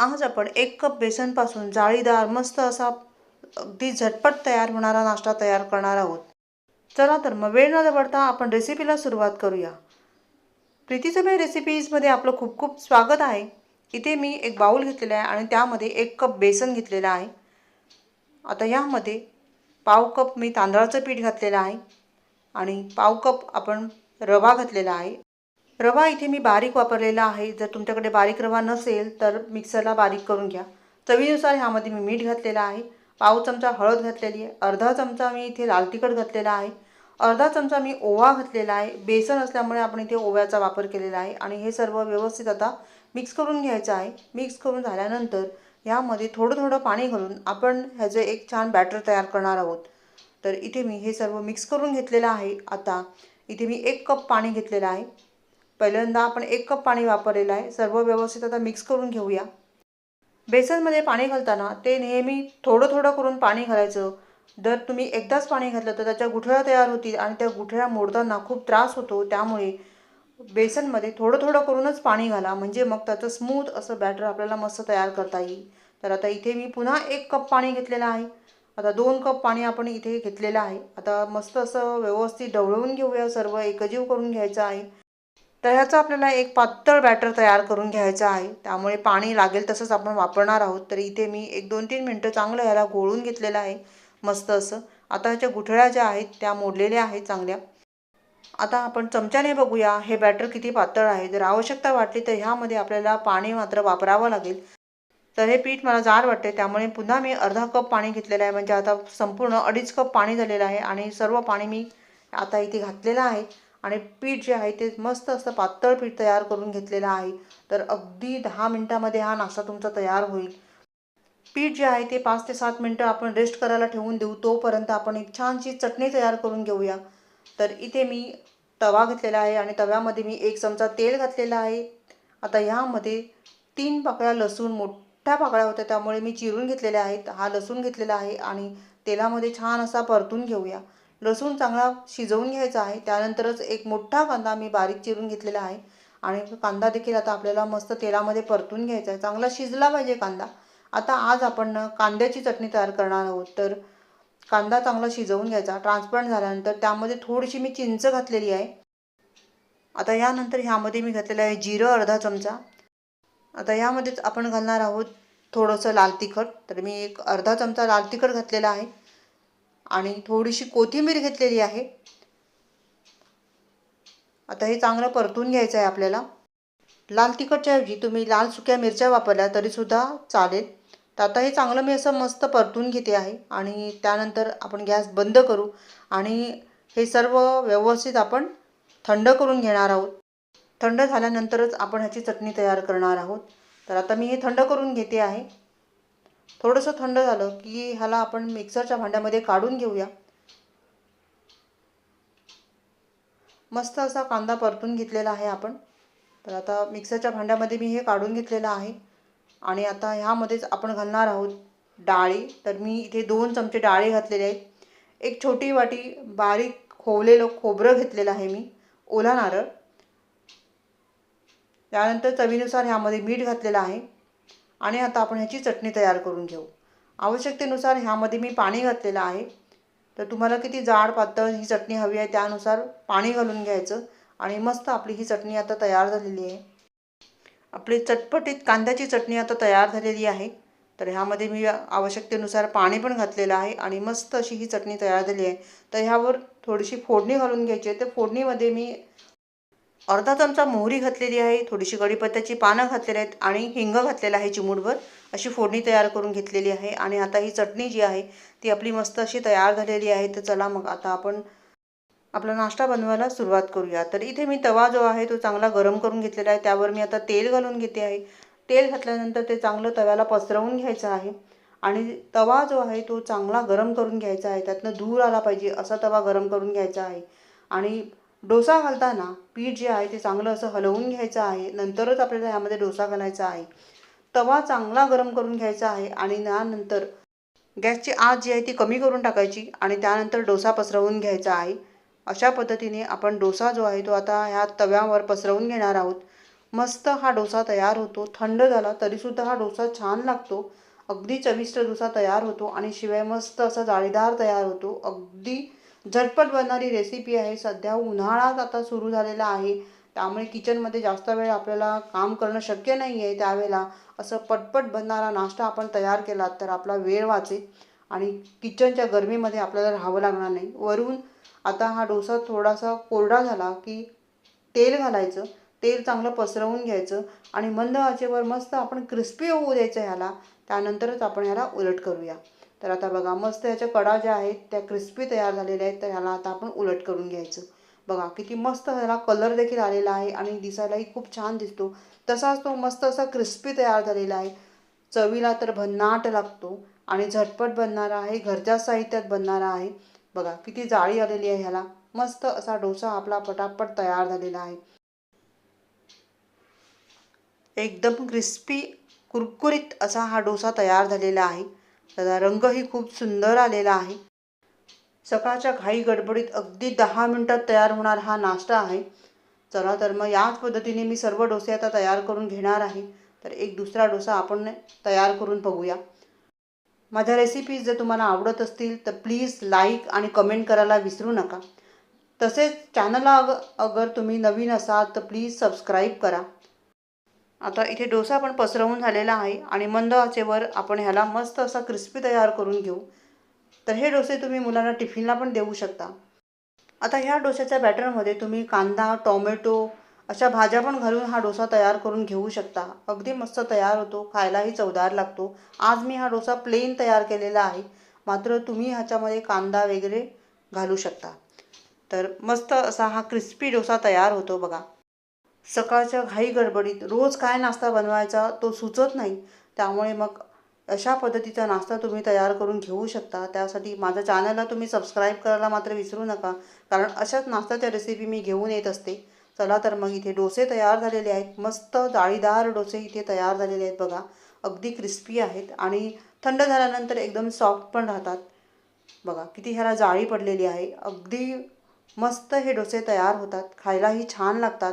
आज आपण एक कप बेसनपासून जाळीदार मस्त असा अगदी झटपट तयार होणारा नाश्ता तयार करणार आहोत. चला तर मग वेळ न दवडता आपण रेसिपीला सुरुवात करूया. प्रीतीसमय रेसिपीजमध्ये आपलं खूप खूप स्वागत आहे. इथे मी एक बाऊल घेतलेला आहे आणि त्यामध्ये एक कप बेसन घेतलेलं आहे. आता यामध्ये पाव कप मी तांदळाचं पीठ घातलेलं आहे. आणि पाव कप आपण रवा घातलेला आहे. रवा इथे मी बारीक वापरलेला आहे. जर तुमच्याकडे बारीक रवा नसेल तर मिक्सरला बारीक करून घ्या. चवीनुसार ह्यामध्ये मी मीठ घातलेलं आहे. पाव चमचा हळद घातलेली आहे. अर्धा चमचा मी इथे लाल तिखट घातलेला आहे. अर्धा चमचा मी ओवा घातलेला आहे. बेसन असल्यामुळे आपण इथे ओव्याचा वापर केलेला आहे. आणि हे सर्व व्यवस्थित आता मिक्स करून घ्यायचं आहे. मिक्स करून झाल्यानंतर ह्यामध्ये थोडं थोडं पाणी घालून आपण ह्याचं एक छान बॅटर तयार करणार आहोत. तर इथे मी हे सर्व मिक्स करून घेतलेलं आहे. आता इथे मी एक कप पाणी घेतलेलं आहे. पहिल्यांदा आपण एक कप पाणी वापरलेलं आहे. सर्व व्यवस्थित आता मिक्स करून घेऊया. बेसनमध्ये पाणी घालताना ते नेहमी थोडं थोडं करून पाणी घालायचं. जर तुम्ही एकदाच पाणी घातलं तर त्याच्या गुठळ्या तयार होतील आणि त्या गुठळ्या मोडताना खूप त्रास होतो. त्यामुळे बेसनमध्ये थोडं थोडं करूनच पाणी घाला. म्हणजे मग त्याचं स्मूथ असं बॅटर आपल्याला मस्त तयार करता येईल. तर आता इथे मी पुन्हा एक कप पाणी घेतलेलं आहे. आता दोन कप पाणी आपण इथे घेतलेलं आहे. आता मस्त असं व्यवस्थित ढवळवून घेऊया. सर्व एकजीव करून घ्यायचं आहे. तर ह्याचं आपल्याला एक पातळ बॅटर तयार करून घ्यायचं आहे. त्यामुळे पाणी लागेल तसंच आपण वापरणार आहोत. तर इथे मी एक दोन तीन मिनटं चांगलं ह्याला घोळून घेतलेलं आहे. मस्त असं. आता ह्याच्या गुठळ्या ज्या आहेत त्या मोडलेल्या आहेत चांगल्या. आता आपण चमच्याने बघूया हे बॅटर किती पातळ आहे. जर आवश्यकता वाटली तर ह्यामध्ये आपल्याला पाणी मात्र वापरावं लागेल. तर हे पीठ मला जाड वाटते. त्यामुळे पुन्हा मी अर्धा कप पाणी घेतलेलं आहे. म्हणजे आता संपूर्ण अडीच कप पाणी झालेलं आहे आणि सर्व पाणी मी आता इथे घातलेलं आहे. आणि पीठ जे आहे ते मस्त असं पातळ पीठ तयार करून घेतलेलं आहे. तर अगदी दहा मिनटामध्ये हा नाश्ता तुमचा तयार होईल. पीठ जे आहे ते पाच ते सात मिनटं आपण रेस्ट करायला ठेवून देऊ. तोपर्यंत आपण एक छानशी चटणी तयार करून घेऊया. तर इथे मी तवा घेतलेला आहे आणि तव्यामध्ये मी एक चमचा तेल घातलेला आहे. आता ह्यामध्ये तीन पाकळ्या लसूण मोठ्या पाकळ्या होत्या त्यामुळे मी चिरून घेतलेल्या आहेत. हा लसूण घेतलेला आहे आणि तेलामध्ये छान असा परतून घेऊया. लसूण चांगला शिजवून घ्यायचा आहे. त्यानंतरच एक मोठा कांदा मी बारीक चिरून घेतलेला आहे. आणि कांदा देखील आता आपल्याला मस्त तेलामध्ये परतून घ्यायचा आहे. चांगला शिजला पाहिजे कांदा. आता आज आपण कांद्याची चटणी तयार करणार आहोत. तर कांदा चांगला शिजवून घ्यायचा. ट्रान्सपरंट झाल्यानंतर त्यामध्ये थोडीशी मी चिंच घातलेली आहे. आता यानंतर ह्यामध्ये मी घातलेलं आहे जिरं अर्धा चमचा. आता यामध्येच आपण घालणार आहोत थोडंसं लाल तिखट. तर मी एक अर्धा चमचा लाल तिखट घातलेला आहे. आणि थोडीशी कोथिंबीर घेतलेली आहे. आता हे चांगलं परतून घ्यायचं आहे आपल्याला. लाल तिखटच्या ऐवजी तुम्ही लाल सुक्या मिरच्या वापरल्या तरीसुद्धा चालेल. तर आता हे चांगलं मी असं मस्त परतून घेते आहे आणि त्यानंतर आपण गॅस बंद करू आणि हे सर्व व्यवस्थित आपण थंड करून घेणार आहोत. थंड झाल्यानंतरच आपण ह्याची चटणी तयार करणार आहोत. तर आता मी हे थंड करून घेते आहे. थोडंसं थंड झालं की ह्याला आपण मिक्सरच्या भांड्यामध्ये काढून घेऊया. मस्त असा कांदा परतून घेतलेला आहे आपण. तर आता मिक्सरच्या भांड्यामध्ये मी हे काढून घेतलेलं आहे. आणि आता ह्यामध्येच आपण घालणार आहोत डाळी. तर मी इथे दोन चमचे डाळी घातलेले आहेत. एक छोटी वाटी बारीक खोवलेलं खोबरं घेतलेलं आहे मी. ओला नारळ. त्यानंतर चवीनुसार ह्यामध्ये मीठ घातलेलं आहे. आणि आता आपण ह्याची चटणी तयार करून घेऊ. आवश्यकतेनुसार ह्यामध्ये मी पाणी घातलेलं आहे. तर तुम्हाला किती जाड पातळ ही चटणी हवी आहे त्यानुसार पाणी घालून घ्यायचं. आणि मस्त आपली ही चटणी आता तयार झालेली आहे. आपली चटपटीत कांद्याची चटणी आता तयार झालेली आहे. तर ह्यामध्ये मी आवश्यकतेनुसार पाणी पण घातलेलं आहे आणि मस्त अशी ही चटणी तयार झाली आहे. तर ह्यावर थोडीशी फोडणी घालून घ्यायची आहे. तर फोडणीमध्ये मी अर्धा चमचा मोहरी घातलेली आहे थोडीशी कढीपत्त्याची पानं घातलेली आहेत आणि हिंग घातलेलं आहे चिमूटभर. अशी फोडणी तयार करून घेतलेली आहे आणि आता ही चटणी जी आहे ती आपली मस्त अशी तयार झालेली आहे. तर चला मग आता आपण आपला नाश्ता बनवायला सुरुवात करूया. तर इथे मी तवा जो आहे तो चांगला गरम करून घेतलेला आहे. त्यावर मी आता तेल घालून घेते आहे. तेल घातल्यानंतर ते चांगलं तव्याला पसरवून घ्यायचं आहे आणि तवा जो आहे तो चांगला गरम करून घ्यायचा आहे. त्यातनं धूर आला पाहिजे असा तवा गरम करून घ्यायचा आहे. आणि डोसा घालताना पीठ जे आहे ते चांगलं असं हलवून घ्यायचं आहे. नंतरच आपल्याला ह्यामध्ये डोसा घालायचा आहे. तवा चांगला गरम करून घ्यायचा आहे आणि त्यानंतर गॅसची आत जी आहे ती कमी करून टाकायची आणि त्यानंतर डोसा पसरवून घ्यायचा आहे. अशा पद्धतीने आपण डोसा जो आहे तो आता ह्या तव्यावर पसरवून घेणार आहोत. मस्त हा डोसा तयार होतो. थंड झाला तरीसुद्धा हा डोसा छान लागतो. अगदी चविष्ट डोसा तयार होतो आणि शिवाय मस्त असा जाळीदार तयार होतो. अगदी झटपट बनणारी रेसिपी आहे. सध्या उन्हाळाच आता सुरू झालेला आहे. त्यामुळे किचनमध्ये जास्त वेळ आपल्याला काम करणं शक्य नाही आहे त्यावेळेला. असं पटपट बनणारा नाश्ता आपण तयार केला तर आपला वेळ वाचेल. आणि किचनच्या गरमीमध्ये आपल्याला राहावं लागणार नाही. वरून आता हा डोसा थोडासा कोरडा झाला की तेल घालायचं. तेल चांगलं पसरवून घ्यायचं आणि मंद आचेवर मस्त आपण क्रिस्पी होऊ द्यायचं ह्याला. त्यानंतरच आपण ह्याला उलट करूया. तर आता बघा मस्त ह्याच्या कडा ज्या आहेत त्या क्रिस्पी तयार झालेल्या आहेत. तर ह्याला आता आपण उलट करून घ्यायचं. बघा किती मस्त ह्याला कलर देखील आलेला आहे आणि दिसायलाही खूप छान दिसतो. तसाच तो मस्त असा क्रिस्पी तयार झालेला आहे. चवीला तर भन्नाट लागतो आणि झटपट बनणारा आहे घरच्या साहित्यात बनणारा आहे. बघा किती जाळी आलेली आहे ह्याला. मस्त असा डोसा आपला पटापट तयार झालेला आहे. एकदम क्रिस्पी कुरकुरीत असा हा डोसा तयार झालेला आहे. त्याचा रंगही खूप सुंदर आलेला आहे. सकाळच्या घाई गडबडीत अगदी दहा मिनटात तयार होणार हा नाश्ता आहे. चला तर मग याच पद्धतीने मी सर्व डोसे आता तयार करून घेणार आहे. तर एक दुसरा डोसा आपण तयार करून बघूया. माझ्या रेसिपीज जर तुम्हाला आवडत असतील तर प्लीज लाईक आणि कमेंट करायला विसरू नका. तसेच चॅनलला अग अगर तुम्ही नवीन असाल तर प्लीज सबस्क्राईब करा. आता इथे डोसा पण पसरवून झालेला आहे आणि मंद आचेवर आपण ह्याला मस्त असा क्रिस्पी तयार करून घेऊ. तर हे डोसे तुम्ही मुलांना टिफिनला पण देऊ शकता. आता ह्या डोशाच्या बॅटरमध्ये तुम्ही कांदा टोमॅटो अशा भाज्या पण घालून हा डोसा तयार करून घेऊ शकता. अगदी मस्त तयार होतो खायलाही चवदार लागतो. आज मी हा डोसा प्लेन तयार केलेला आहे. मात्र तुम्ही ह्याच्यामध्ये कांदा वगैरे घालू शकता. तर मस्त असा हा क्रिस्पी डोसा तयार होतो बघा. सकाळच्या घाई गडबडीत रोज काय नाश्ता बनवायचा तो सुचत नाही. त्यामुळे मग अशा पद्धतीचा नाश्ता तुम्ही तयार करून घेऊ शकता. त्यासाठी माझ्या चॅनलला तुम्ही सबस्क्राईब करायला मात्र विसरू नका. कारण अशाच नाश्त्याच्या रेसिपी मी घेऊन येत असते. चला तर मग इथे डोसे तयार झालेले आहेत. मस्त जाळीदार डोसे इथे तयार झालेले आहेत बघा. अगदी क्रिस्पी आहेत आणि थंड झाल्यानंतर एकदम सॉफ्ट पण राहतात. बघा किती ह्याला जाळी पडलेली आहे. अगदी मस्त हे डोसे तयार होतात. खायलाही छान लागतात.